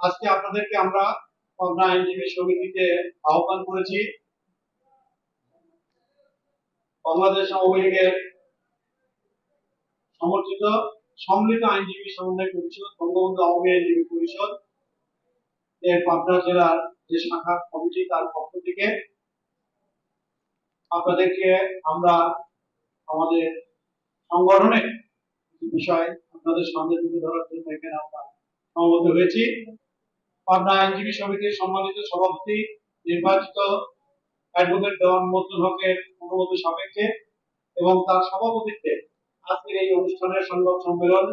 আজকে আপনাদেরকে আমরা পাবনা আইনজীবী সমিতিতে আহ্বান করেছি। বাংলাদেশ আওয়ামী লীগের সমর্থিত সম্মিলিত আইনজীবী সমন্বয় পরিষদ, বঙ্গবন্ধু আওয়ামী আইনজীবী পরিষদ, এর পাবনা জেলার যে শাখা কমিটি তার পক্ষ থেকে আপনাদেরকে আমরা আমাদের সংগঠনের বিষয় আপনাদের সামনে তুলে ধরার জন্য এখানে আমরা সমবেত হয়েছি। পাবনা আইনজীবী সমিতির সম্মানিত সভাপতি, নির্বাচিত অ্যাডভোকেট দেওয়ান মজনুল হকের অনুমতি সাপেক্ষে এবং তার সভাপতিত্বে আজকের এই অনুষ্ঠানের সংবাদ সম্মেলন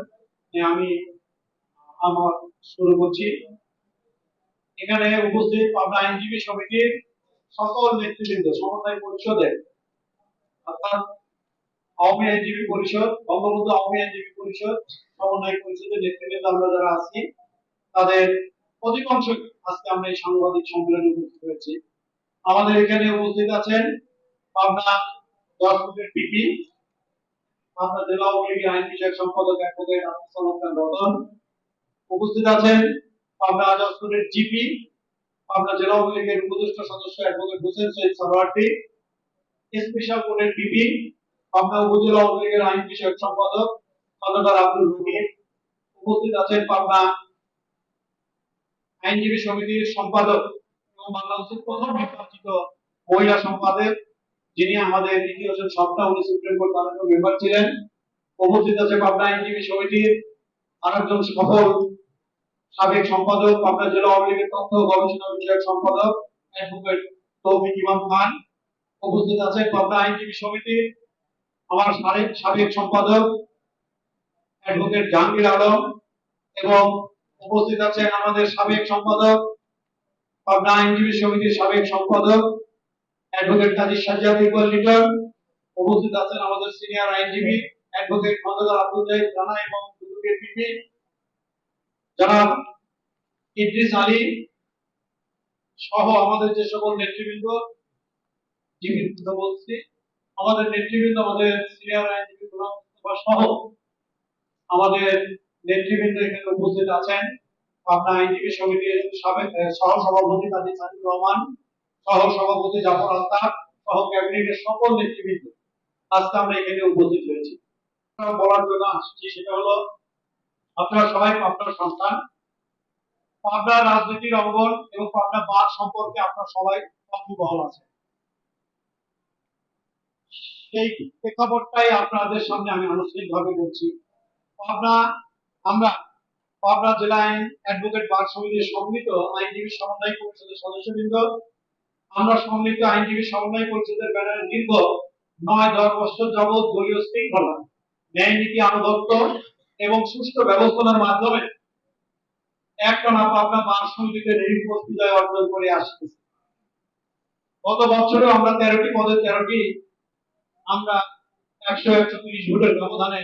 আমি, আমার শুরু করছি। এখানে উপস্থিত পাবনা আইনজীবী সমিতির সকল নেতৃবৃন্দ, সমন্বয় পরিষদের, অর্থাৎ আওয়ামী আইনজীবী পরিষদ, বঙ্গবন্ধু আওয়ামী আইনজীবী পরিষদ, সমন্বয় পরিষদের নেতৃবৃন্দ আমরা যারা আছি, তাদের অধিকাংশ আজকে আমরা এই সাংবাদিক সম্মেলনে উপস্থিত হয়েছি। আমাদের এখানে উপস্থিত আছেন পাবনা দশ ফুটের পিপি, পাবনা জেলা আওয়ামী লীগের আইন বিষয়ক সম্পাদক অ্যাডভোকেট আব্দুল রতন। উপস্থিত আছেন পাবনা আজাদপুরের জিপি, পাবনা জেলা আওয়ামী লীগের উপদেষ্টা সদস্য অ্যাডভোকেট হোসেন সৈয়দ সরোয়ার্দী স্পেশাল কোর্টের পিপি, পাবনা উপজেলা আওয়ামী লীগের আইন বিষয়ক সম্পাদক খন্দকার আব্দুল রহিম। উপস্থিত আছেন পাবনা আইনজীবী সমিতির সম্পাদক এবং বাংলাদেশের প্রথম নির্বাচিত মহিলা সম্পাদক, যিনি আমাদের ইতিহাসের সপ্তাহ উনি সুপ্রিম কোর্ট মাননীয় মেম্বার ছিলেন। উপস্থিত আছে পাবনা আইনজীবী সমিতির আরেকজন সফল সাবেক সম্পাদক, পাবনা জেলা আওয়ামী লীগের তথ্য গবেষণা বিষয়ক সম্পাদক, অ্যাডভোকেট তৌফিক ইমাম খান। উপস্থিত আছেন পাবনা আইনজীবী সমিতির আমার সাবেক সাবেক সম্পাদক, অ্যাডভোকেট জাহাঙ্গীর আলম এবং উপস্থিত আছেন আমাদের সাবেক সম্পাদক, পাবনা আইনজীবী সমিতির সাবেক সম্পাদক অ্যাডভোকেট কাজী সাজ্জাদ ইকবাল লিটন। উপস্থিত আছেন আমাদের সিনিয়র আইনজীবী অ্যাডভোকেট খন্দকার আব্দুল জাহিদ রানা এবং পিপি জনাব ইদ্রিস আলী সহ আমাদের যে সকল নেতৃবৃন্দ জীবিত বলছি, আমাদের নেতৃবৃন্দ, আমাদের সিনিয়র আইনজীবী সহ আমাদের নেতৃবৃন্দ এখানে উপস্থিত আছেন পাবনা আইনজীবী সমিতির সাবেক সহ সভাপতি কাজী সাজিদ রহমান সহ সভাপতি জাফর আলতাফ সহ ক্যাবিনেটের সকল নেতৃবৃন্দ আজকে আমরা এখানে উপস্থিত হয়েছি। বলার জন্য আসছি, সেটা হলো আপনারা সবাই পাবনার সন্তান। পাবনার রাজনীতির অঙ্গন এবং পাবনা বার সম্পর্কে আপনারা সবাই অবগত আছে। সেই প্রেক্ষাপটটাই আপনাদের সামনে আমি আনুষ্ঠানিকভাবে বলছি। পাবনা আমরা পাবনা জেলা আইন অ্যাডভোকেট বার সমিতির সম্মিলিত আইনজীবী সমন্বয় পরিষদের সদস্যবৃন্দ, আমরা সম্মিলিত আইনজীবী সমন্বয় পরিষদের ব্যানারে দীর্ঘ নয় দশ বছর যাবৎ দলীয় শৃঙ্খলা, ন্যায় নীতি আনুগত্য এবং সুষ্ঠু ব্যবস্থার মাধ্যমে একটানা পাবনা বার সমিতিতে নিরীহ বিজয় অর্জন করে আসতেছি। গত বছরেও আমরা তেরোটি পদে তেরোটি, আমরা একশো একশো তিরিশ ভোটের ব্যবধানে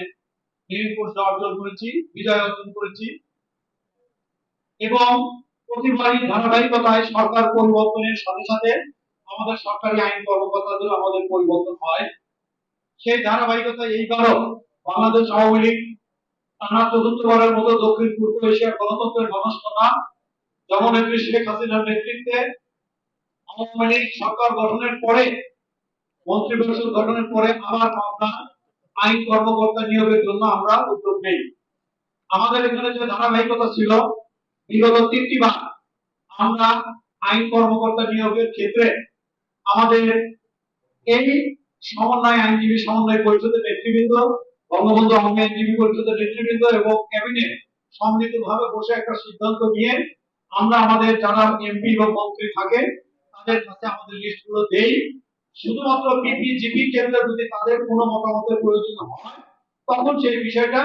দক্ষিণ পূর্ব এশিয়ার গণতন্ত্রের গণস্বতা জননেত্রী শেখ হাসিনার নেতৃত্বে আওয়ামী লীগ সরকার গঠনের পরে মন্ত্রী পরিষদ গঠনের পরে আবার পাবনা আইন কর্মকর্তা নিয়োগের জন্য আমরা উদ্যোগ নেই। আমাদের এখানে যে ধারাবাহিকতা ছিল, বিগত তিনটি বার আমরা আইন কর্মকর্তা নিয়োগের ক্ষেত্রে আমাদের এই সমন্বয় আইনজীবী সমন্বয় পরিষদের নেতৃবৃন্দ, বঙ্গবন্ধু আওয়ামী আইনজীবী পরিষদের নেতৃবৃন্দ এবং ক্যাবিনেট সম্মিলিতভাবে বসে একটা সিদ্ধান্ত নিয়ে আমরা আমাদের যারা এমপি বা মন্ত্রী থাকে, তাদের কাছে আমাদের লিস্টগুলো দেই। শুধুমাত্র পিপি জিপি কেন্দ্রে যদি তাদের কোনো মতামতের প্রয়োজন হয়, তখন সেই বিষয়টা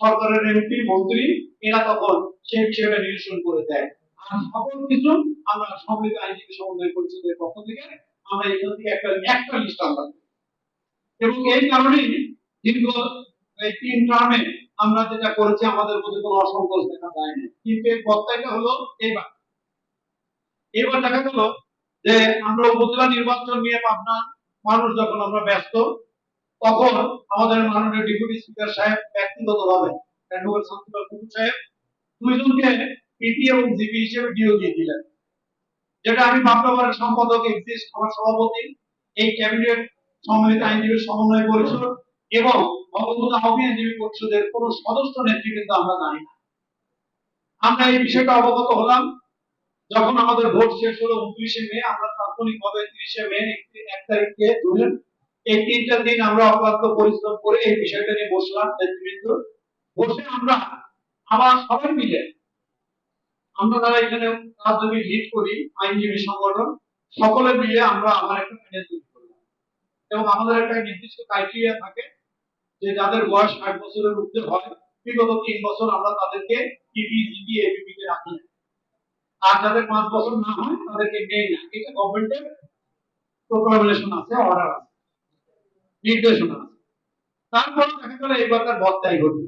সরকারের এমপি মন্ত্রী, এরা তখন সেই বিষয়টা নিরসন করে দেয়। আর সকল কিছু আমরা সম্মিলিত আইনজীবী সমন্বয় পরিষদের পক্ষ থেকে আমরা এখান থেকে একটা একটা লিস্ট এবং এই কারণেই দীর্ঘ এই তিন টার্মে আমরা যেটা করেছি, আমাদের মধ্যে কোনো অসন্তোষ দেখা যায়নি কিন্তু এর বক্তাইটা হলো এইবার। এবার দেখা গেল যে আমরা উপজেলা নির্বাচন নিয়ে পাবনা মানুষ যখন আমরা ব্যস্ত, তখন আমাদের মাননীয় ডেপুটি স্পিকার সাহেব শান্তিলাল কুকুর সাহেব দুইজনকে পিপি এবং জিপি হিসেবে ডিও দিয়ে দিলেন, যেটা আমি সম্পাদক এক্সিস্ট আমার সভাপতি, এই ক্যাবিনেট সম্মিলিত আইনজীবী সমন্বয় পরিষদ এবং বঙ্গবন্ধু আইনজীবী পরিষদের কোন সদস্য নেতৃবৃন্দ আমরা জানি না। আমরা এই বিষয়টা অবগত হলাম। যখন আমাদের ভোট শেষ হলো উনত্রিশে মে, আমরা তাৎক্ষণিকভাবে তিরিশে মে এক তারিখকে ধরুন, এই তিনটা দিন আমরা অক্লান্ত পরিশ্রম করে এই বিষয়টা নিয়ে বসলাম, নেতৃবৃন্দ বসে আমরা আবার সবাই মিলে, আমরা যারা এখানে রাজনীতি লিড করি, আইনজীবী সংগঠন, সকলে মিলে আমরা আমার একটা প্যানেল তৈরি করলাম এবং আমাদের একটা নির্দিষ্ট ক্রাইটেরিয়া থাকে যে যাদের বয়স ষাট বছরের ঊর্ধ্বে হয় বিগত তিন বছর আমরা তাদেরকে টিভি জিবি এবিপি তে রাখি না। আর যাদের পাঁচ বছর না হয়, তাদেরকে নেই না। এটা গভর্নমেন্টের প্রোক্লামেশন আছে অর্ডার আছে, নির্দেশনা আছে। তারপরে দেখা গেল এবার তার বদলাই ঘটল।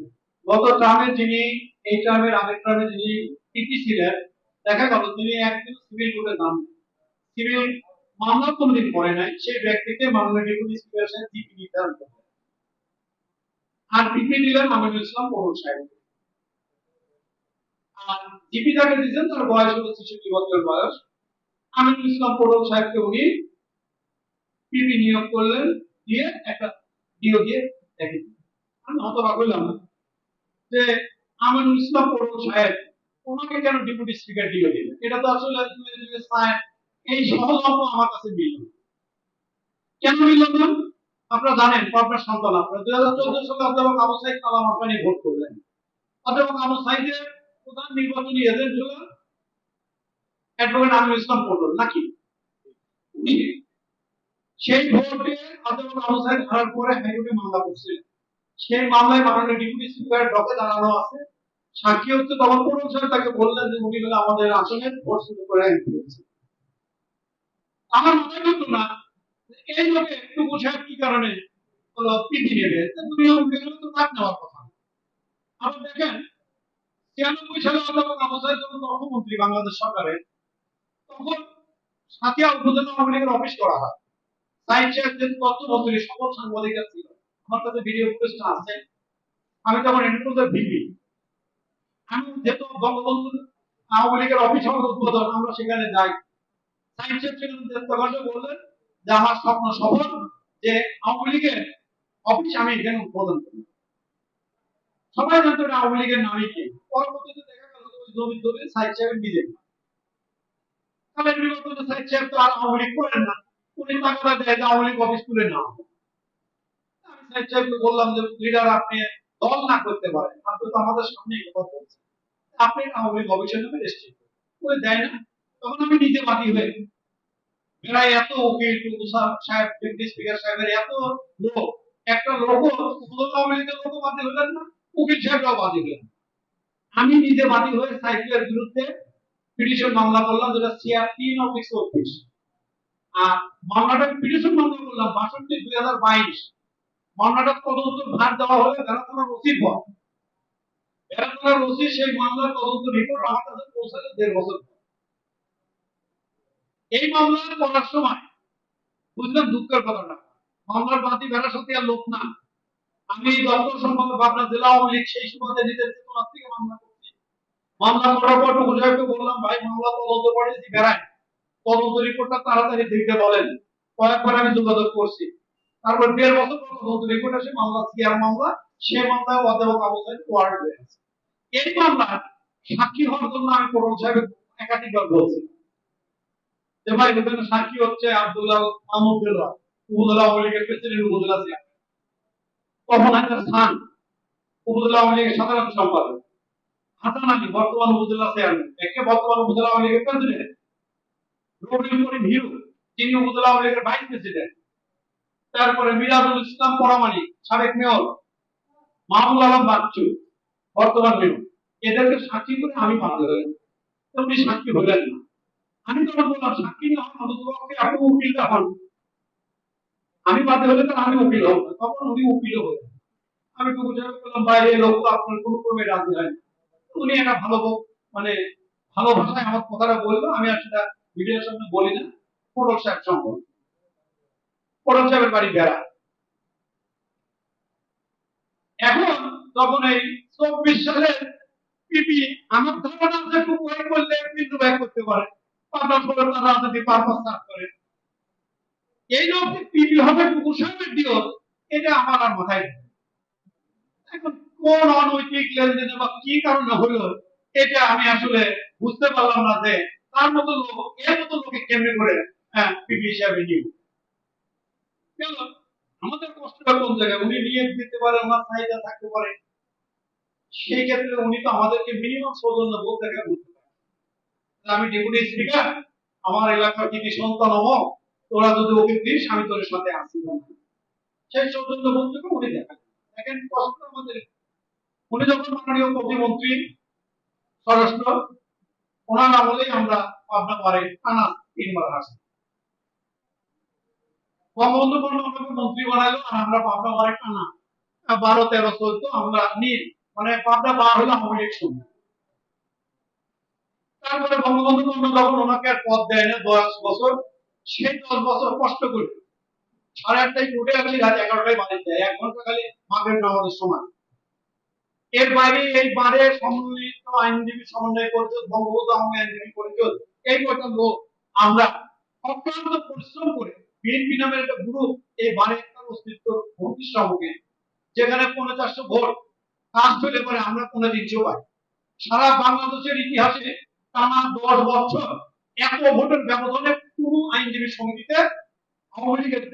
গত টার্মে যিনি, এই টার্মের আগের টার্মে যিনি টিপি ছিলেন, দেখা গেল তিনি একদিন সিভিল কোর্টে যান সিভিল মামলা কোনদিন করে নাই, সেই ব্যক্তিকে মাননীয় ডেপুটি স্পিকার সাহেব জিপি নির্ধারণ করেন আর পিপি দিলেন আমিনুল ইসলাম পৌর সাহেব। দিয়েছেন তার বয়স ছেষট্টি বছর বয়স। ইসলাম সাহেবকে উনি পিপি নিয়োগ করলেন, দিয়ে একটা ডিও দিয়ে দেখে আমি হতবাক হইলাম যে ইসলাম সাহেব, ওনাকে কেন ডেপুটি স্পিকার ডিও দিলেন? এটা তো আসলে এই সহজল্প আমার কাছে মিলল কেন মিলল না? আপনারা জানেন আপনার সন্তান আপনারা দুই হাজার চোদ্দ সালে অধ্যাপক আবু সাইদ কালাম আপনার ভোট করলেন। অধ্যাপক আবু প্রধান নির্বাচনী এজেন্ট হলো অ্যাডভোকেট ইসলাম নাকি? সেই ভোটে সাইদ হারার পরে হাইকোর্টে মামলা করছিলেন। সেই মামলায় মাননীয় ডেপুটি স্পিকার ডকে দাঁড়ানো আছে। সাক্ষী হচ্ছে তখন সাহেব তাকে বললেন যে উনি হলো আমাদের আসনে ভোট শুরু করে আমার মনে হতো না এই লোকে একটু বোঝার কি কারণে হলো পিটি নেবে তুমি তো নেওয়ার কথা। না। আবার দেখেন ছিয়ানব্বই সালে অধ্যাপক অর্থমন্ত্রী বাংলাদেশ সরকারের তখন উপজেলা আওয়ামী অফিস করা হয়। সকল সাংবাদিকরা ছিল। আমার কাছে ভিডিও ফুটেজটা আছে। আমি তখন এন্টারপ্রাইজের ভিপি আমি যেহেতু বঙ্গবন্ধু আওয়ামী লীগের অফিস আমার উদ্বোধন, আমরা সেখানে যাই। বললেন যে, আমার স্বপ্ন সফল যে আওয়ামী লীগের অফিস আমি এখানে উদ্বোধন করি সবাই জানতো আওয়ামী লীগের নামই কি? পরবর্তীতে দেখা গেল সাইড বিজেপি। তাহলে সাইড তো আর আওয়ামী লীগ করেন না। উনি দেয় যে আওয়ামী লীগ অফিস তুলে আমি সাইড বললাম যে লিডার আপনি দল না করতে পারেন, আপনি তো আমাদের সামনে কথা বলছেন। আপনি আওয়ামী লীগ অফিসের নামে রেজিস্ট্রি করে দেয় না। তখন আমি নিজে বাদী হয়ে এত উকিল সাহেব স্পিকার সাহেবের এত লোক। একটা লোক আওয়ামী লীগের লোক হলেন না। উকিল সাহেবরাও বাদী হলেন আমি নিজে বাদী হয়ে সাইকেলের বিরুদ্ধে পিটিশন মামলা করলাম, যেটা অফিস অফিস। আর মামলাটা পিটিশন মামলা করলাম, বাষট্টি দুই হাজার বাইশ। মামলাটা তদন্ত ভার দেওয়া হলে পর সেই মামলার তদন্ত রিপোর্ট আমার কাছে পৌঁছালে দেড় বছর এই মামলা করার সময় দুঃখের কথাটা। মামলার বাদী বেড়া সত্যি আর লোক না। আমি দপ্তর সম্পাদক পাবনা জেলা আওয়ামী সেই সময় নিজের চেতনার থেকে মামলা করছি। মামলা করার পর টুকু সাহেবকে বললাম, ভাই, মামলা তদন্ত করেছি বেড়ায় তদন্ত রিপোর্টটা তাড়াতাড়ি দেখতে বলেন। কয়েকবার আমি যোগাযোগ করছি। তারপর দেড় বছর পর তদন্ত রিপোর্ট আসে মামলা, সিআর মামলা সে মামলায় অধ্যাপক আবু সাহেব ওয়ার্ড হয়ে আছে এই মামলার সাক্ষী হওয়ার জন্য আমি করুণ সাহেবের একাধিকবার বলছি। যে ভাই সাক্ষী হচ্ছে আব্দুল্লাহ মাহমুদ দেলোয়ার উপজেলা আওয়ামী লীগের প্রেসিডেন্ট, উপজেলা চেয়ারম্যান তারপরে মিরাজুল ইসলাম পরামানি, সাবেক মেয়র। মাহমুদ আলম বাচ্চু, বর্তমান মেয়র। এদেরকে সাক্ষী করে আমি বাধ্য হলাম তো উনি সাক্ষী হলেন না। আমি তখন বললাম, সাক্ষী না হন উকিলটা হন আমি বাধ্য হলে তো আমি উকিল হব তখন উনি উকিল হলেন আমি টুকু সাহেব বললাম বাইরে লোক তো আপনার কোনো ক্রমে রাজি হয় উনি একটা ভালো মানে ভালো ভাষায় আমার কথাটা বলল। আমি আর সেটা ভিডিওর সামনে বলি না। পটল সাহেব সম্ভব। পটল সাহেবের বাড়ি বেড়া। এখন তখন এই চব্বিশ সালের পিপি আমার ধারণা আছে খুব করলে কিন্তু ব্যাক করতে পারে। পাবনা ফলে তারা রাজনীতি পারপাস করে। এই লোক পিপি হবে কুকুর, সাহেবের দিও এটা আমার আর মাথায় এখন কোন অনৈতিক লেনদেনে বা কি কারণে হলো, এটা আমি আসলে বুঝতে পারলাম না যে তার মতো লোক, এর মতো লোকে কেমনে করে হ্যাঁ হিসাবে কেন? আমাদের কষ্টটা কোন জায়গায়? উনি নিয়ে দিতে পারে ওনার চাহিদা থাকতে পারে। সেই ক্ষেত্রে উনি তো আমাদেরকে মিনিমাম সৌজন্য বোধ দেখা বুঝতে পারে আমি ডেপুটি স্পিকার আমার এলাকার যদি সন্তান হব তোরা যদি ওকে দিস, আমি তোর সাথে আসি উনি দেখা দেখেন আমাদের। উনি যখন মাননীয় প্রতিমন্ত্রী, স্বরাষ্ট্র, ওনার আমলেই আমরা পাবনা পারে তিনবার আসি। বঙ্গবন্ধু আমাকে মন্ত্রী বানাইলো, আর আমরা পাবনা পারে টানা বারো, তেরো, চোদ্দ, আমরা নীল। মানে পাবনা বার হলো এক সময়। তারপরে বঙ্গবন্ধু বন্ধু যখন ওনাকে আর পদ দেয় না দশ বছর দশ বছর কষ্ট করে সাড়ে আটটায় উঠে রাত এগারোটায় বাড়িতে যায়। এক ঘণ্টা খালি নামাজের সময়। এর বাইরে এই বারে সম্মিলিত আইনজীবী সমন্বয় পরিষদ, বঙ্গবন্ধু আইনজীবী পরিষদ, এই আমরা অক্লান্ত পরিশ্রম করে বিএনপি নামের একটা গ্রুপ এই বারে একটা অস্তিত্ব ভূমিষ্ঠকে যেখানে পঞ্চাশশো ভোট কাজ চলে পরে আমরা কোনো দিচ্ছিও পাই। সারা বাংলাদেশের ইতিহাসে টানা দশ বছর এত ভোটের ব্যবধানে পুরো আইনজীবী সমিতিতে আওয়ামী লীগের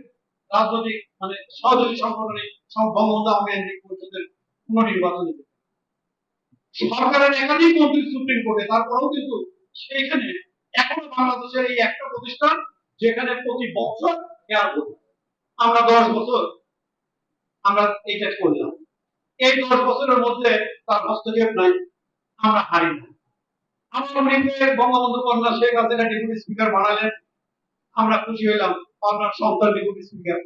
রাজনৈতিক মানে সহযোগী সংগঠনে বঙ্গবন্ধু আহমেদ আইনজীবী পরিষদের পুনর্নির্বাচন সরকারের একাধিক মন্ত্রী সুপ্রিম কোর্টে, তারপরেও কিন্তু সেখানে এখনও বাংলাদেশের এই একটা প্রতিষ্ঠান যেখানে প্রতি বছর ভোট। হয়। আমরা দশ বছর আমরা এইটা করলাম। এই দশ বছরের মধ্যে তার হস্তক্ষেপ নাই, আমরা হারি না। আমার উনিকে বঙ্গবন্ধু কন্যা শেখ হাসিনা, ডেপুটি স্পিকার বানালেন আমরা খুশি হইলাম আপনার সন্তান ডেপুটি স্পিকার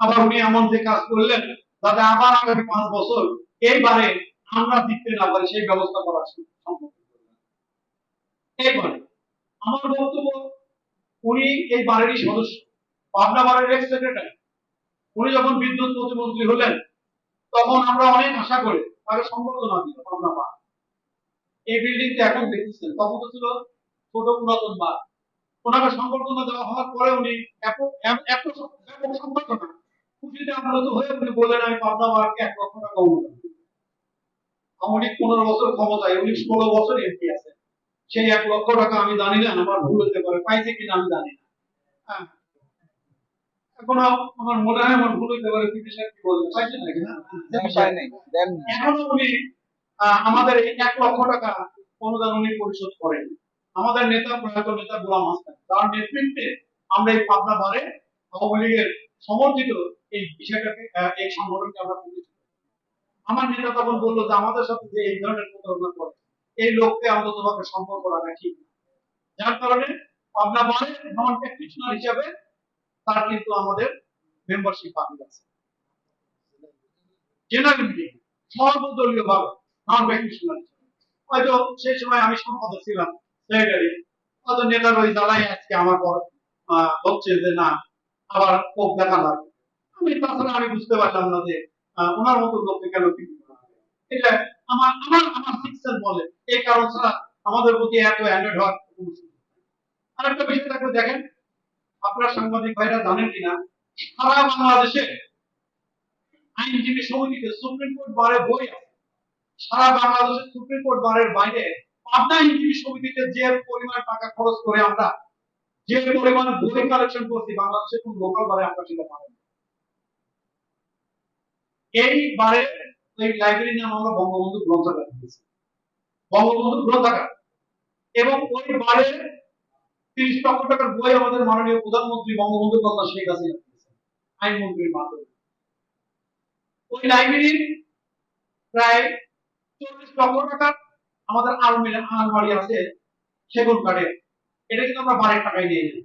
আবার উনি এমন যে কাজ করলেন, যাতে আবার আগামী পাঁচ বছর এইবারে আমরা জিততে না পারি, সেই ব্যবস্থা করা সম্ভব এইবারে আমার বক্তব্য, উনি এই বাড়িরই সদস্য, পাবনা বাড়ির এক্স সেক্রেটারি উনি যখন বিদ্যুৎ প্রতিমন্ত্রী হলেন, তখন আমরা অনেক আশা করে তাকে সম্বর্ধনা দিল পাবনা বার। এই বিল্ডিংটা এখন দেখতেছেন, তখন তো ছিল ছোট পুরাতন বার ওনাকে সম্বর্ধনা দেওয়া হওয়ার পরে উনি এত ব্যাপক সম্বর্ধনা খুশিতে হয়ে উনি বললেন আমি পাবনা বারকে এক লক্ষ টাকা অনুদান পনেরো বছর ক্ষমতায় উনি ষোলো বছর এমপি সেই এক লক্ষ টাকা আমি জানি না আমার ভুল হতে পারে পাইছে কিনা আমি জানি না। হ্যাঁ। এখনও আমার মনে হয় আমার ভুল হতে পারে পিপি সাহেব কি বলবেন পাইছে নাকি না। এখনও উনি আমাদের এই এক লক্ষ টাকা অনুদান উনি পরিশোধ করেন। আমাদের নেতা, প্রয়াত নেতা গোলাম হাসান। তার নেতৃত্বে আমরা এই পাবনা বারে আওয়ামী লীগের সমর্থিত এই বিষয়টাকে এই সংগঠনকে আমরা আমার নেতা তখন বলল যে, আমাদের সাথে যে এই ধরনের প্রতারণা করে, এই লোককে অন্তত ভাবে সম্পর্ক রাখা ঠিক। যার কারণে পাবনা বারে নন প্র্যাকটিশনার হিসাবে তার কিন্তু আমাদের মেম্বারশিপ বাকি আছে। জেনারেল মিটিং সর্বদলীয় ভাবে নন প্র্যাকটিশনার হয়তো সেই সময় আমি সম্পাদক ছিলাম সেক্রেটারি জ্বালাই আজকে আমার পর হচ্ছে যে না, আবার কোপ দেখা লাগবে আমি আমি বুঝতে পারলাম না যে ওনার মতো লোককে কেন এটা আমার আমার আমার বলে এই কারণ ছাড়া আমাদের প্রতি এত হওয়ার নেই। আরেকটা বিষয় দেখেন, আপনারা সাংবাদিক ভাইরা জানেন কিনা, সারা বাংলাদেশে আইনজীবী সমিতিতে সুপ্রিম কোর্ট বারে বই আছে। সারা বাংলাদেশের সুপ্রিম কোর্ট বারের বাইরে পাবনা আইনজীবী সমিতিতে যে পরিমাণ টাকা খরচ করে আমরা, যে পরিমাণ বই কালেকশন করছি বাংলাদেশের কোন লোকাল বারে আমরা সেটা পাবো না। এই বারে এই লাইব্রেরি নাম আমরা বঙ্গবন্ধু গ্রন্থাগার দিয়েছি। বঙ্গবন্ধু গ্রন্থাগার। এবং ওই বারে তিরিশ লক্ষ টাকার বই আমাদের মাননীয় প্রধানমন্ত্রী বঙ্গবন্ধু কন্যা শেখ হাসিনা আইনমন্ত্রীর মাধ্যমে। ওই লাইব্রেরির প্রায় চল্লিশ লক্ষ টাকা আমাদের আলমারি আলমারি আছে, সেগুন কাঠের। এটা কিন্তু আমরা বারের টাকায় নিয়ে নিই।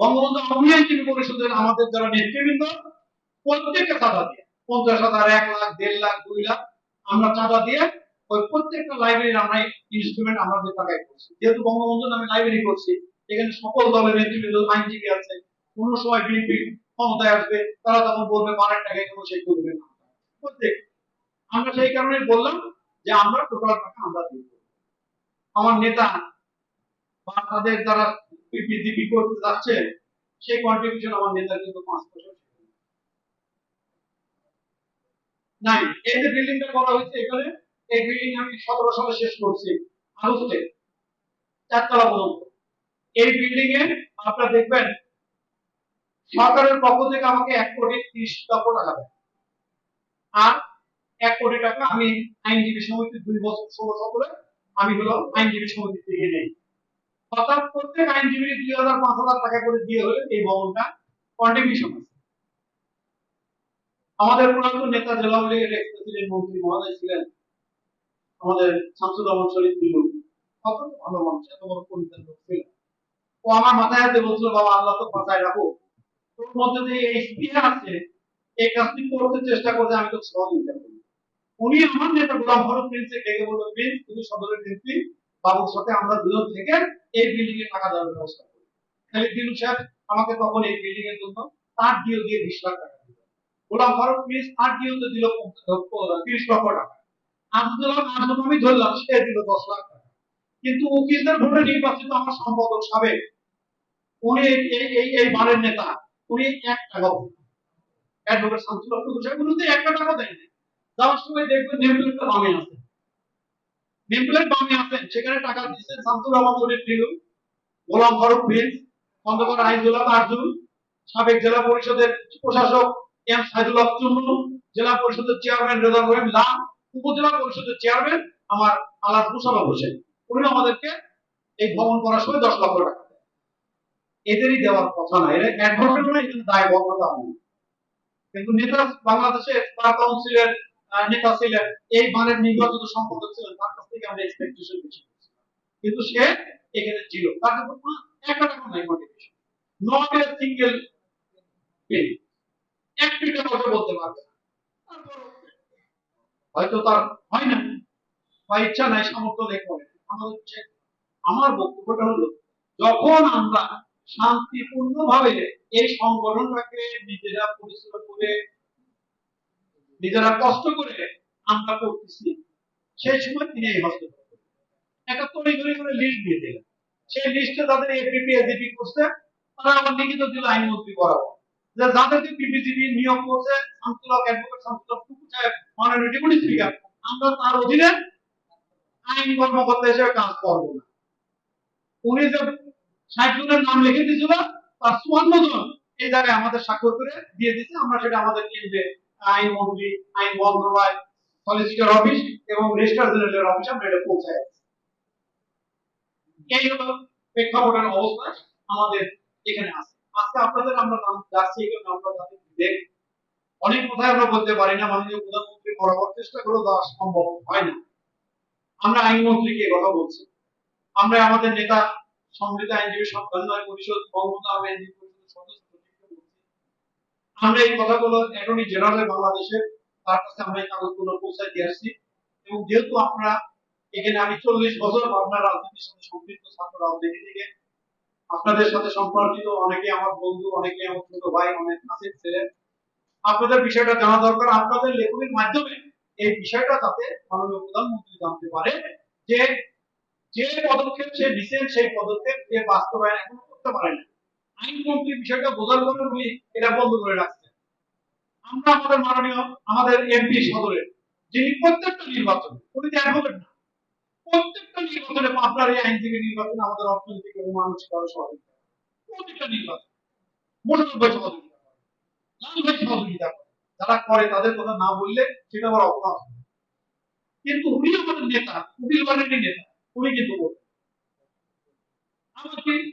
বঙ্গবন্ধু আওয়ামী আইনজীবী পরিষদের আমাদের যারা নেতৃবৃন্দ, প্রত্যেকটা চাঁদা দিয়ে। পঞ্চাশ হাজার, এক লাখ, দেড় লাখ, দুই লাখ আমরা চাঁদা দিয়ে ওই প্রত্যেকটা লাইব্রেরির আমরা ইনস্ট্রুমেন্ট আমাদের টাকায় করছি। যেহেতু বঙ্গবন্ধু নামে লাইব্রেরি করছি, এখানে সকল দলের নেতৃবৃন্দ, আইনজীবী আছে, কোনো সময় বিএনপি ক্ষমতায় আসবে, তারা তখন বলবে বারের টাকায় কোনো সেই করবে না। প্রত্যেক আমরা সেই কারণে বললাম যে আমরা টোটাল টাকা আমরা দিব আমার নেতা বা তাদের যারা পিপিজিপি করতে যাচ্ছে, সেই কন্ট্রিবিউশন আমার নেতার কিন্তু পাঁচ বছর নাই, এই যে বিল্ডিংটা করা হয়েছে এখানে, এই বিল্ডিং আমি সতেরো সালে শেষ করছি, আগস্টে, চারতলা পর্যন্ত। এই বিল্ডিং এ আপনারা দেখবেন, সরকারের পক্ষ থেকে আমাকে এক কোটি ত্রিশ লক্ষ টাকা দেয়। আর এক কোটি টাকা আমি আইনজীবী সমিতি দুই বছর, ষোলো সতেরো আমি হলো আইনজীবী সমিতি থেকে নেই। অর্থাৎ প্রত্যেক আইনজীবী দুই হাজার পাঁচ হাজার টাকা করে দিয়ে হলে এই ভবনটা কন্ট্রিবিউশন আছে আমাদের পুরাতন নেতা জেলা লীগের ex প্রেসিডেন্ট মন্ত্রী মহোদয় ছিলেন। আমাদের শামসুর রহমান শরীফ দিলু কত ভালো মানুষ, এত বড় পরিচালক লোক ছিলেন। ও আমার মাথায় হাতে বলছিল, বাবা, আল্লাহ তো বাঁচায় রাখো। তোর মধ্যে যে এই স্পৃহা আছে, এই কাজটি করতে চেষ্টা করতে আমি তো সহযোগিতা করি উনি আমার নেতা গোলাম ফরুক প্রিন্সে ডেকে বলল প্রিন্স তুমি সদরের মন্ত্রী বাবুর সাথে আমরা দুজন থেকে এই বিল্ডিং এ টাকা দেওয়ার ব্যবস্থা করি। খালি দিলু সাহেব আমাকে তখন এই বিল্ডিং এর জন্য তার ডিও দিয়ে বিশ লাখ টাকা দিল গোলাম ফারুক প্রিন্স তার ডিও তো দিল তিরিশ লক্ষ টাকা। আব্দুল্লাহ আজম আমি ধরলাম, সে দিল দশ লাখ টাকা। কিন্তু উকিলদের ভোটে নির্বাচিত আমার সম্পাদক সাবেক, উনি এই, এই- বারের নেতা, উনি এক টাকা অ্যাডভোকেট শামসুল হক একটা টাকা দেয়নি দেখবেন নেমপ্লেটটা বামে আছে। নেমপ্লেট বামে আছে। সেখানে টাকা দিচ্ছেন রহমান গোলাম ফারুক প্রিন্স খন্দকার আইজুল্লাহ সাবেক জেলা পরিষদের প্রশাসক এম সাইদুল হক চুন্নু, জেলা পরিষদের চেয়ারম্যান রেজা রহিম লাম উপজেলা পরিষদের চেয়ারম্যান আমার আলাদ মুসাফা হোসেন। উনি আমাদেরকে এই ভবন করার সময় দশ লক্ষ টাকা। এদেরই দেওয়ার কথা না। এরা অ্যাডভোকেট না এখানে দায়বদ্ধতা কিন্তু নেতা বাংলাদেশের বার কাউন্সিলের নেতা এই ছিলেন তার কাছ থেকে আমরা এক্সপেকটেশন বেশি কিন্তু সে এখানে তার জন্য কোনো একটা টাকা নাই contribution not a single penny এক পিঠে বলতে পারবে হয়তো তার হয় না। বা ইচ্ছা নাই, সামর্থ্য নেই করে হচ্ছে আমার বক্তব্যটা হলো, যখন আমরা শান্তিপূর্ণ ভাবে এই সংগঠনটাকে নিজেরা পরিচালনা করে নিজেরা কষ্ট করে আমরা করতেছি, সেই সময় তিনি এই হস্তক্ষেপ। একটা করে লিস্ট দিয়ে দিলেন। সেই লিস্টে এপিপি এজিপি করছে, তারা আবার লিখিত দিল আইনমন্ত্রী যে যাদেরকে নিয়োগ করছে অ্যাডভোকেট ডেপুটি স্পিকার আমরা তার অধীনে আইন কর্মকর্তা হিসেবে কাজ করব না। উনি যে ষাট জনের নাম লিখে দিয়েছিল, তার চুয়ান্ন জন এই জায়গায় আমাদের স্বাক্ষর করে দিয়ে দিচ্ছে আমরা সেটা আমাদের কেন্দ্রে আইন মন্ত্রী, আইন মন্ত্রণালয়, সলিসিটর অফিস এবং রেজিস্ট্রার জেনারেলের অফিস আমরা এটা এই প্রেক্ষাপটের অবস্থা আমাদের এখানে আছে। আজকে আপনাদের আমরা যাচ্ছি এখানে আমরা যাতে দেখ। অনেক কথাই আমরা বলতে পারি না, মাননীয় প্রধানমন্ত্রী বরাবর চেষ্টা করেও দেওয়া সম্ভব হয় না। আমরা আইনমন্ত্রীকে কথা বলছি। আমরা আমাদের নেতা সংবিধান আইনজীবী সমন্বয় পরিষদ, বঙ্গবন্ধু আইনজীবী পরিষদের সদস্য সচিবকে বলছি। আমরা এই কথাগুলো অ্যাটর্নি জেনারেল বাংলাদেশের তার কাছে আমরা এই কাগজগুলো পৌঁছায় দিয়ে আসছি। এবং যেহেতু আপনারা এখানে আমি চল্লিশ বছর আপনার রাজনীতির সাথে সম্পৃক্ত ছাত্র রাজনীতি থেকে, আপনাদের সাথে সম্পর্কিত অনেকে আমার বন্ধু, অনেকে আমার ছোট ভাই, অনেক কাছের ছেলে। আপনাদের বিষয়টা জানা দরকার। আপনাদের লেখনের মাধ্যমে এই বিষয়টা যাতে মাননীয় প্রধানমন্ত্রী জানতে পারে যে যে পদক্ষেপ সে নিছেন, সেই পদক্ষেপ সে বাস্তবায়ন এখনও করতে পারে আইনমন্ত্রী বিষয়টা বোঝার পরে উনি এটা বন্ধ করে রাখছেন। আমরা আমাদের মাননীয়, আমাদের এমপি সদরের যিনি প্রত্যেকটা নির্বাচনে, উনি অ্যাডভোকেট না। প্রত্যেকটা নির্বাচনে আপনার এই আইনজীবী আমাদের অর্থনৈতিক এবং মানসিকভাবে সহযোগিতা করে। প্রতিটা নির্বাচন। মোটামুটি সহযোগিতা সহযোগিতা যারা করে তাদের কথা না বললে সেটা আমার অপরাধ কিন্তু উনি আমাদের নেতা উকিল বাহিনীর নেতা, উনি কিন্তু আমাকে চলতে দিন। চলতে- চলতে দিন।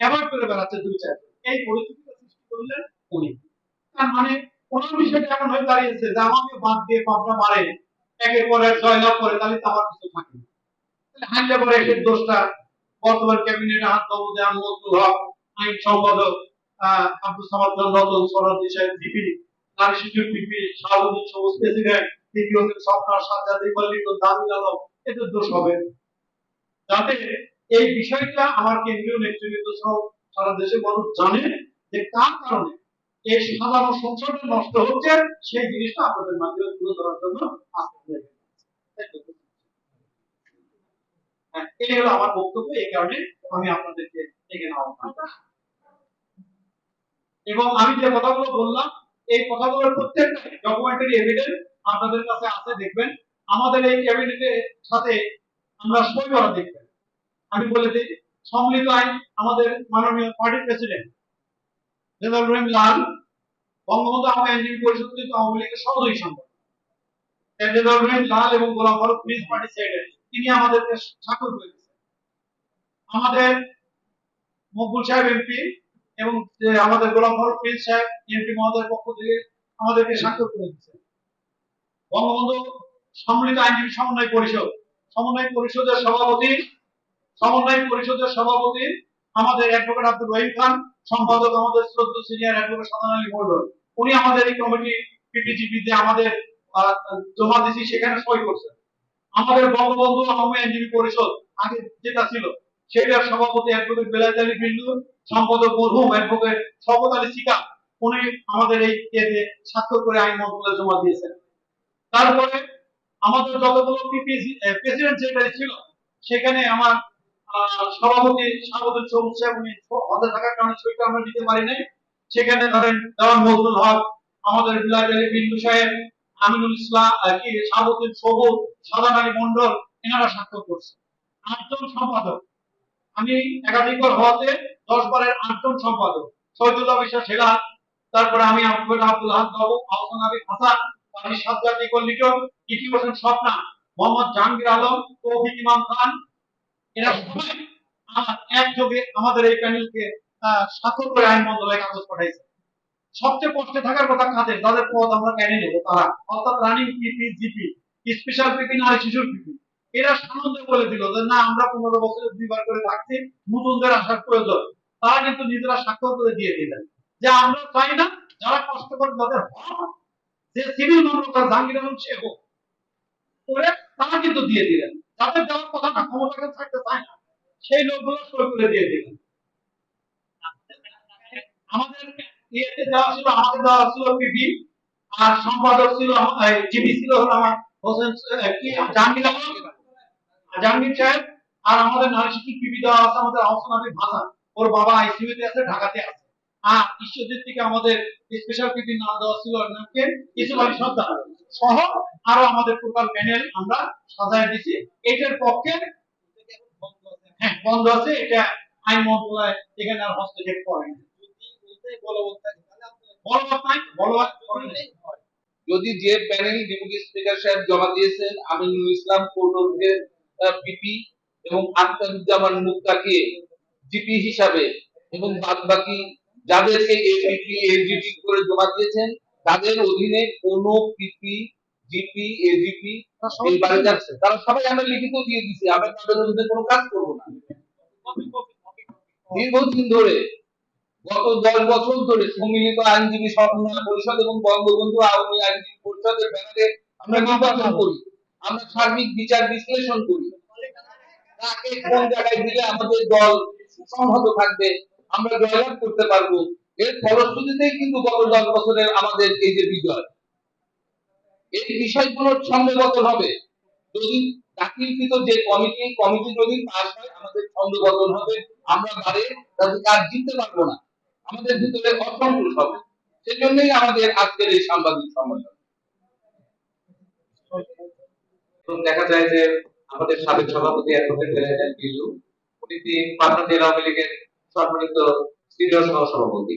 অ্যাভয়েড করে বেড়াচ্ছে দুই চার এই পরিস্থিতিটা সৃষ্টি করলেন উনি। তার মানে ওনার বিষয়টা এমন হয়ে দাঁড়িয়েছে যে আমাকে বাদ দিয়ে পাবনা মারে, একের পর এক জয়লাভ করে, তাহলে তো আমার কিছু থাকে হাইলে পরে এসে দোষটা বর্তমান ক্যাবিনেটে হাত হক আইন সম্পাদক আব্দুল সামাদ ভিপি নারী শাহাবুদ্দিন সবুজ প্রেসিডেন্ট সরকার সাজ্জাদ আলম দোষ হবে। যাতে এই বিষয়টা আমার কেন্দ্রীয় নেতৃবৃন্দ সহ সারা দেশের মানুষ জানে যে কার কারণে এই সাধারণ সংসদে নষ্ট হচ্ছে, সেই জিনিসটা আপনাদের মাধ্যমে তুলে ধরার জন্য হয়ে, এই হলো আমার বক্তব্য, এই কারণে আমি আপনাদেরকে আহ্বান করছি। এবং আমি যে কথাগুলো বললাম, এই কথাগুলোর প্রত্যেকটা ডকুমেন্টারি এভিডেন্স আপনাদের কাছে আছে, দেখবেন। আমাদের এই ক্যাবিনেটের সাথে আমরা সই করা দেখবেন। আমি বলে দিই সম্মিলিত আইন আমাদের মাননীয় party president general Rahim Lal, Bangabandhu Awami আইনজীবী পরিষদ কিন্তু আওয়ামী লীগের সহযোগী সংগঠন জেনারেল রহিম লাল এবং Golam Faruk Prince party secretary তিনি আমাদেরকে স্বাক্ষর করে আমাদের মকবুল সাহেব এমপি এবং আমাদের গোলাম ফারুক প্রিন্স সাহেব এমপি মহোদয়ের পক্ষ থেকে আমাদেরকে স্বাক্ষর করে দিয়েছেন বঙ্গবন্ধু সম্মিলিত আইনজীবী সমন্বয় পরিষদ। সমন্বয় পরিষদের সভাপতি সমন্বয় পরিষদের সভাপতি আমাদের অ্যাডভোকেট আব্দুল রহিম খান, সম্পাদক আমাদের শ্রদ্ধ সিনিয়র অ্যাডভোকেট সাদান আলী মন্ডল উনি আমাদের এই কমিটি পিপিজিপি যে আমাদের জমা দিয়েছি, সেখানে সই করছেন। আমাদের বঙ্গবন্ধু আওয়ামী আইনজীবী পরিষদ, আগে যেটা ছিল সেটার সভাপতি অ্যাডভোকেট বেলায়েত আলী বিল্লু সম্পাদক মরহুম অ্যাডভোকেট শওকত আলী সিকা, উনি আমাদের এই ইয়েতে স্বাক্ষর করে আইন মন্ত্রণালয়ে জমা দিয়েছেন। তারপরে আমাদের যতগুলো প্রেসিডেন্ট সেক্রেটারি ছিল, সেখানে আমার সভাপতি স্বাগত সাহেব, উনি হতে থাকার কারণে আমরা পারি নাই। সেখানে ধরেন দেওয়ান হক, আমাদের আলী বিন্দু সাহেব, আমিনুল ইসলাম কি সবুজ মন্ডল এনারা করছে। আটজন সম্পাদক। আমি একাধিকবার হওয়াতে দশ বারের আটজন সম্পাদক। শহীদুল্লাহ বিশ্বাস তারপরে আমি আব্দুল আব্দুল বাবু, আহসান হাসান সাজ্জাদ ইকবাল লিটন স্বপ্না, মোহাম্মদ জাহাঙ্গীর আলম, তৌফিক ইমাম খান আমাদের এই প্যানেলকে স্বাক্ষর করে আইন মন্ত্রণালয়ে কাগজ পাঠাইছে। সবচেয়ে কষ্টে থাকার কথা কাদের? যাদের পদ আমরা কেনে নেব? তারা। অর্থাৎ running PP GP special PP না শিশুর পিপি এরা সানন্দে বলে দিল যে, না, আমরা পনেরো বছরে দুইবার করে থাকছি, নতুনদের আসার প্রয়োজন। তারা কিন্তু নিজেরা স্বাক্ষর করে দিয়ে দিলেন। যে আমরা চাই না, যারা কষ্ট করে তাদের যে সিভিল মামলা জাহাঙ্গীর আলম সে হোক তারা কিন্তু দিয়ে দিলেন। যাদের দেওয়ার কথা না ক্ষমতাকে থাকতে চায় না, সেই লোকগুলো সই করে দিয়ে দিলেন আমাদের ইয়েতে দেওয়া ছিল আমাদের দেওয়া ছিল পিপি আর সম্পাদক ছিল জিপি ছিল আমার হোসেন কি, জাহাঙ্গীর জাহাঙ্গীর সাহেব, আর আমাদের পিপি দেওয়া আছে আমাদের আহসান ভাষা ওর বাবা আইসিইউ তে আছে, ঢাকাতে আছে। আর ঈশ্বরদের থেকে আমাদের স্পেশাল নাম দেওয়া ছিল সহ আরও আমাদের টোটাল প্যানেল আমরা সাজায় দিছি। এটার পক্ষে হ্যাঁ বন্ধ আছে এটা আইন মন্ত্রণালয় এখানে আর হস্তক্ষেপ করে না। যদি যে প্যানেল ডেপুটি স্পিকার সাহেব জমা দিয়েছেন আমিনুল ইসলাম কোর্টের পিপি এবং আখতারুজ্জামান মুক্তাকে জিপি হিসাবে এবং বাদ বাকি যাদেরকে এপিপি এজিপি করে জমা দিয়েছেন তাদের অধীনে কোনো পিপি জিপি এজিপি এই বাড়িতে আছে তারা সবাই আমরা লিখিত দিয়ে দিছি আমরা তাদের বিরুদ্ধে কোনো কাজ করব না। দীর্ঘদিন ধরে গত দশ বছর ধরে সম্মিলিত আইনজীবী সমন্বয় পরিষদ এবং বঙ্গবন্ধু আওয়ামী আইনজীবী পরিষদের ব্যানারে আমরা নির্বাচন করি আমরা সার্বিক বিচার বিশ্লেষণ করি। কাকে কোন জায়গায় দিলে আমাদের দল সংহত থাকবে আমরা জয়লাভ করতে পারব। এর ফলশ্রুতিতেই কিন্তু গত দশ বছরের আমাদের এই যে বিজয়, এই বিষয়গুলোর ছন্দবদল হবে। যদি দাখিলকৃত যে কমিটি কমিটি যদি পাস হয়, আমাদের ছন্দবদল হবে। আমরা বারে তাদের কাজ জিততে পারব না। আমাদের ভিতরে অসন্তোষ হবে। সেজন্যই আমাদের আজকের এই সাংবাদিক সম্মেলন। দেখা যায় যে আমাদের সাবেক সভাপতি বেলায়েত বিল্লু উনি পাবনা আওয়ামী লীগের সম্মানিত সিনিয়র সহ সভাপতি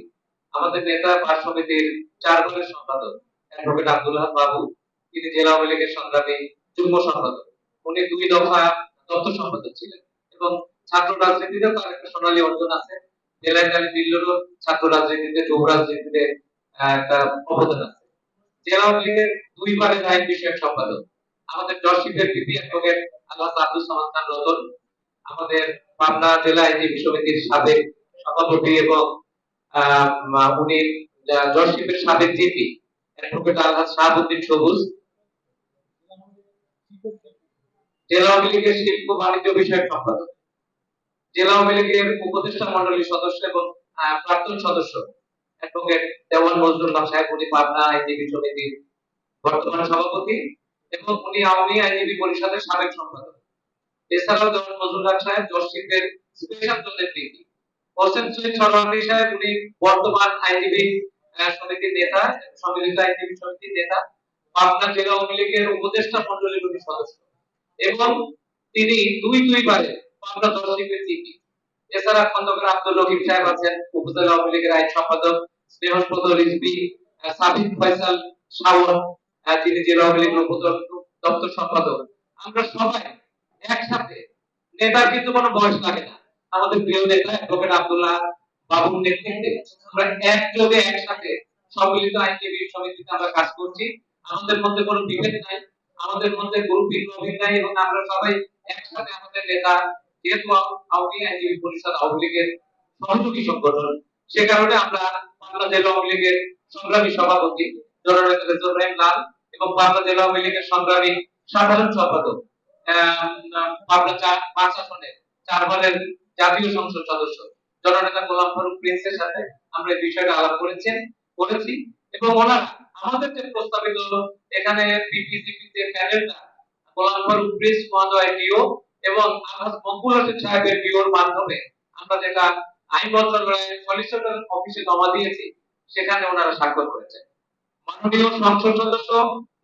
আমাদের নেতা পাঁচ সমিতির চার দলের সম্পাদক, অ্যাডভোকেট আব্দুল বাবু, তিনি জেলা আওয়ামী লীগের সংগ্রামী যুগ্ম সম্পাদক। উনি দুই দফা তথ্য সম্পাদক ছিলেন এবং ছাত্র রাজনীতিতে তার একটা সোনালী অর্জন আছে। বেলায়েত আলী বিল্লুরও ছাত্র রাজনীতিতে, যুব রাজনীতিতে একটা অবদান আছে। জেলা আওয়ামী লীগের দুই বারের আইন বিষয়ক সম্পাদক। আমাদের জর্শিপের পিপি অ্যাডভোকেট আল্লাহ আব্দুল সামাদ রতন। আমাদের পাবনা জেলা আইনজীবী সমিতির সাবেক সভাপতি এবং উনি জর্শিপের সাবেক জিপি, অ্যাডভোকেট আলহাজ শাহাবুদ্দিন সবুজ। জেলা আওয়ামী লীগের শিল্প বাণিজ্য বিষয়ক সম্পাদক। জেলা আওয়ামী লীগের উপদেষ্টা মন্ডলীর সদস্য এবং প্রাক্তন সদস্য। অ্যাডভোকেট দেওয়ান নজরুল্লাহ সাহেব, উনি পাবনা আইনজীবী সমিতির বর্তমান সভাপতি এবং উনি আওয়ামী আইনজীবী পরিষদের সাবেক সম্পাদক। এছাড়াও দেওয়ান নজরুল্লাহ সাহেব জর্শিপের স্পেশাল জোনের ডিপি হোসেন সৈয়দ সরওয়ার্দী সাহেব, উনি বর্তমান আইনজীবী সমিতির নেতা, সম্মিলিত আইনজীবী সমিতির নেতা। পাবনা জেলা আওয়ামী লীগের উপদেষ্টা মন্ডলীর উনি সদস্য। এবং তিনি দুই দুইবারে পাবনা দর্শকের জিপি এছাড়া খন্দকার আব্দুল রহিম সাহেব আছেন, উপজেলা আওয়ামী লীগের আইন সম্পাদক। স্নেহস্পদ রিজবি সাবিক ফয়সাল শাওন তিনি জেলা আওয়ামী লীগের উপদপ্তর দপ্তর সম্পাদক। আমরা সবাই একসাথে। নেতার কিন্তু কোনো বয়স লাগে না। আমাদের প্রিয় নেতা অ্যাডভোকেট আব্দুল্লাহ বাবুর নেতৃত্বে আমরা একযোগে একসাথে সম্মিলিত আইনজীবী সমিতিতে আমরা কাজ করছি। আমাদের মধ্যে কোনো বিভেদ নাই। আমাদের মধ্যে কোনো বিপ্লবী নাই এবং আমরা সবাই একসাথে আমাদের নেতা, যেহেতু আওয়ামী আইনজীবী পরিষদ আওয়ামী লীগের সহযোগী সংগঠন, সে কারণে আমরা পাবনা জেলা আওয়ামী লীগের সংগ্রামী সভাপতি জননেতা রেজুল লাল এবং পাবনা জেলা আওয়ামী লীগের সংগ্রামী সাধারণ সম্পাদক আমরা বিষয়টা আলাপ করেছেন করেছি। এবং ওনারা, আমাদের যে প্রস্তাবিত এখানে এবং সাহেবের মাধ্যমে আমরা যেটা আইন মন্ত্রণালয়ের সলিসিটর অফিসে জমা দিয়েছি, সেখানে ওনারা স্বাক্ষর করেছেন। মাননীয় সংসদ সদস্য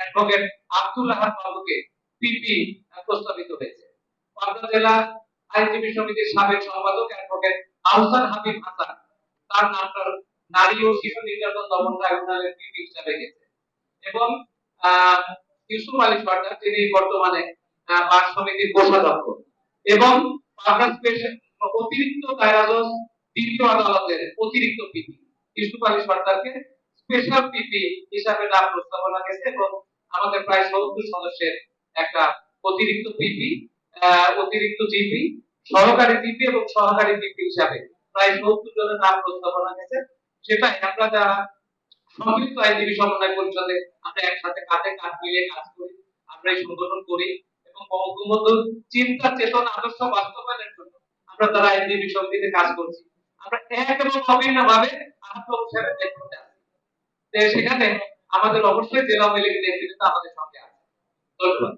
অ্যাডভোকেট আব্দুল আহাদ বাবুকে পিপি প্রস্তাবিত হয়েছে। পাবনা জেলা আইনজীবী সমিতির সাবেক সম্পাদক অ্যাডভোকেট আহসান হাবিব হাসান, তার নামটা নারী ও শিশু নির্যাতন দমন ট্রাইব্যুনালের পিপি হিসাবে গেছে। এবং ইউসুফ আলী সরকার যিনি বর্তমানে বার সমিতির কোষাধ্যক্ষ। এবং পাবনা স্পেশাল অতিরিক্ত দায়রা দ্বিতীয় আদালতের অতিরিক্ত পিপি ইউসুফ আলী সরকারকে স্পেশাল পিপি হিসাবে নাম প্রস্তাবনা গেছে এবং আমাদের প্রায় সত্তর সদস্যের একটা অতিরিক্ত পিপি অতিরিক্ত জিপি সহকারী জিপি এবং সহকারী জিপি হিসাবে প্রায় সত্তর জনের নাম প্রস্তাবনা গেছে সেটাই আমরা যারা আইনজীবী সমন্বয় পরিষদে আমরা একসাথে কাঁধে কাজ করি, আমরা এই সংগঠন করি এবং বঙ্গবন্ধুর চিন্তা চেতনা, আদর্শ বাস্তবায়নের জন্য আমরা তারা আইনজীবী সমিতিতে কাজ করছি। আমরা এক এবং অভিন্ন ভাবে আহত হিসেবে নেতৃত্বে আছি তো সেখানে আমাদের অবশ্যই জেলা মেলে নেতৃত্ব আমাদের সঙ্গে আছে। ধন্যবাদ।